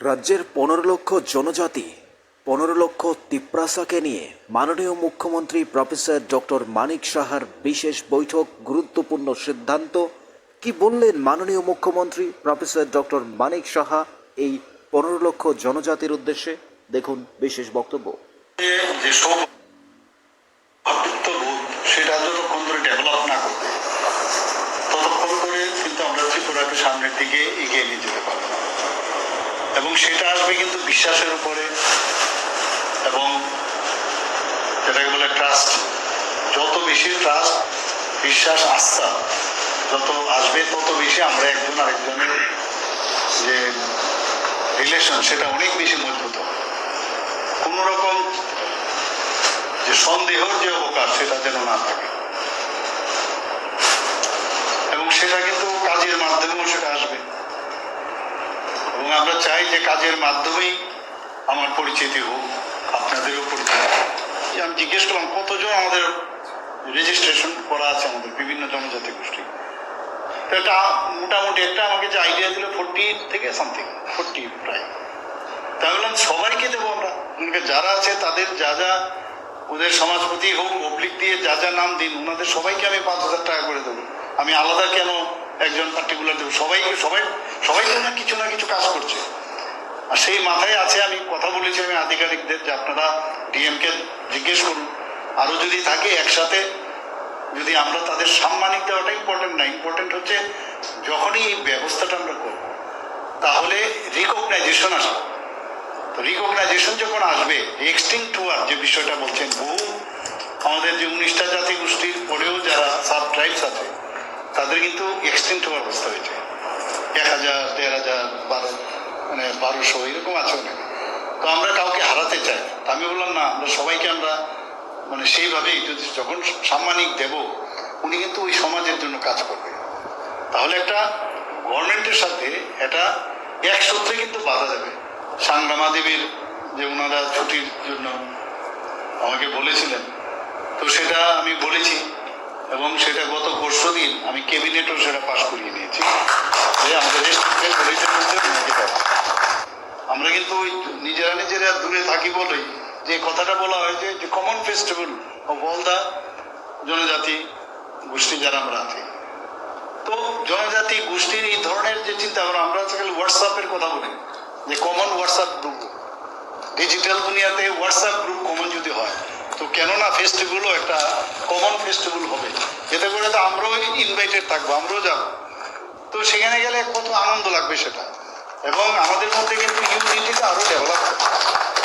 রাজ্যের পনেরো লক্ষ জনজাতি, পনেরো লক্ষ তিপ্রাসাকে নিয়ে মাননীয় মুখ্যমন্ত্রী প্রফেসর ডক্টর মানিক সাহার বিশেষ বৈঠক গুরুত্বপূর্ণ সিদ্ধান্ত। কি বললেন মাননীয় মুখ্যমন্ত্রী প্রফেসর ডক্টর মানিক সাহা এই পনেরো লক্ষ জনজাতির উদ্দেশ্যে? দেখুন বিশেষ বক্তব্য। সেটা যতক্ষণ ডেভেলপ না ততক্ষণ কিন্তু আমরা ত্রিপুরাকে সামনের দিকে এগিয়ে নিয়ে যেতে পারব। এবং সেটা আসবে কিন্তু বিশ্বাসের উপরে এবং যেটাকে বলে ট্রাস্ট যত বেশি ট্রাস্ট বিশ্বাস, আস্থা যত আসবে, তত বেশি আমরা একজন আরেকজনের যে রিলেশন সেটা অনেক বেশি মজবুত কোনো রকম যে সন্দেহর যে অবকাশ, সেটা যেন না থাকে। এবং সেটা কিন্তু কাজের মাধ্যমেও সেটা আসবে। এবং আমরা চাই যে কাজের মাধ্যমেই আমার পরিচিতি হোক, আপনাদেরও পরিচিতি আমি জিজ্ঞেস করলাম, কতজন আমাদের রেজিস্ট্রেশন করা আছে আমাদের বিভিন্ন জনজাতি গোষ্ঠী? তো এটা মোটামুটি একটা আমাকে যে আইডিয়া দিল ফোরটি থেকে সামথিং ফোরটি প্রায়। তাই বললাম, সবাইকে দেবো আমরা। যারা আছে তাদের যা যা ওদের সমাজপতি হোক অবলিক দিয়ে যা যা নাম দিন, ওনাদের সবাইকে আমি পাঁচ হাজার টাকা করে দেবো। আমি আলাদা কেন একজন পার্টিকুলার দেবো সবাইকে সবাই সবাই না কিছু না কিছু কাজ করছে। আর সেই মাথায় আছে, আমি কথা বলেছি আমি আধিকারিকদের, যে আপনারা ডিএমকে জিজ্ঞেস করুন। আরও যদি থাকে একসাথে, যদি আমরা তাদের সাম্মানিক দেওয়াটা ইম্পর্টেন্ট না ইম্পর্টেন্ট হচ্ছে যখনই এই ব্যবস্থাটা আমরা করব, তাহলে রিকগনাইজেশন আসবে। তো রিকগনাইজেশন যখন আসবে এক্সটিংক্ট হওয়ার যে বিষয়টা বলছেন, বহু আমাদের যে উনিশটা জাতি গোষ্ঠীর পরেও যারা সাব ট্রাইবস আছে তাদের কিন্তু এক্সটিংক্ট হওয়ার অবস্থা হয়েছে। এক হাজার, দেড় হাজার, বারো মানে বারোশো, এরকম আছে অনেক। তো আমরা কাউকে হারাতে চাই আমি বললাম, না, আমরা সবাইকে আমরা মানে সেইভাবেই যদি যখন সাম্মানিক দেব, উনি কিন্তু ওই সমাজের জন্য কাজ করবে। তাহলে একটা গভর্নমেন্টের সাথে এটা এক সূত্রে কিন্তু বাধা যাবে সাংগ্রামা দেবীর যে ওনারা ছুটির জন্য আমাকে বলেছিলেন, তো সেটা আমি বলেছি। এবং সেটা গত পরশু দিন আমি ক্যাবিনেটও সেটা পাশ করিয়ে নিয়েছি। যে আমাদের। আমরা কিন্তু ওই নিজেরা নিজেরা দূরে থাকি বলেই যে কথাটা বলা হয়েছে যে common festival of all the জনজাতি গোষ্ঠী যারা আমরা আছি। তো জনজাতি গোষ্ঠীর এই ধরনের যে চিন্তা ভাবনা আমরা আজকাল হোয়াটসঅ্যাপের কথা বলি, যে কমন হোয়াটসঅ্যাপ গ্রুপ ডিজিটাল দুনিয়াতে হোয়াটসঅ্যাপ গ্রুপ কমন যদি হয় তো কেননা ফেস্টিভ্যালও একটা কমন ফেস্টিভ্যাল হবে। এতে করে তো আমরাও ইনভাইটেড থাকব, আমরাও যাব। তো সেখানে গেলে কত আনন্দ লাগবে সেটা। এবং আমাদের মধ্যে কিন্তু ইউনিটিটা আরও ডেভেলপ হবে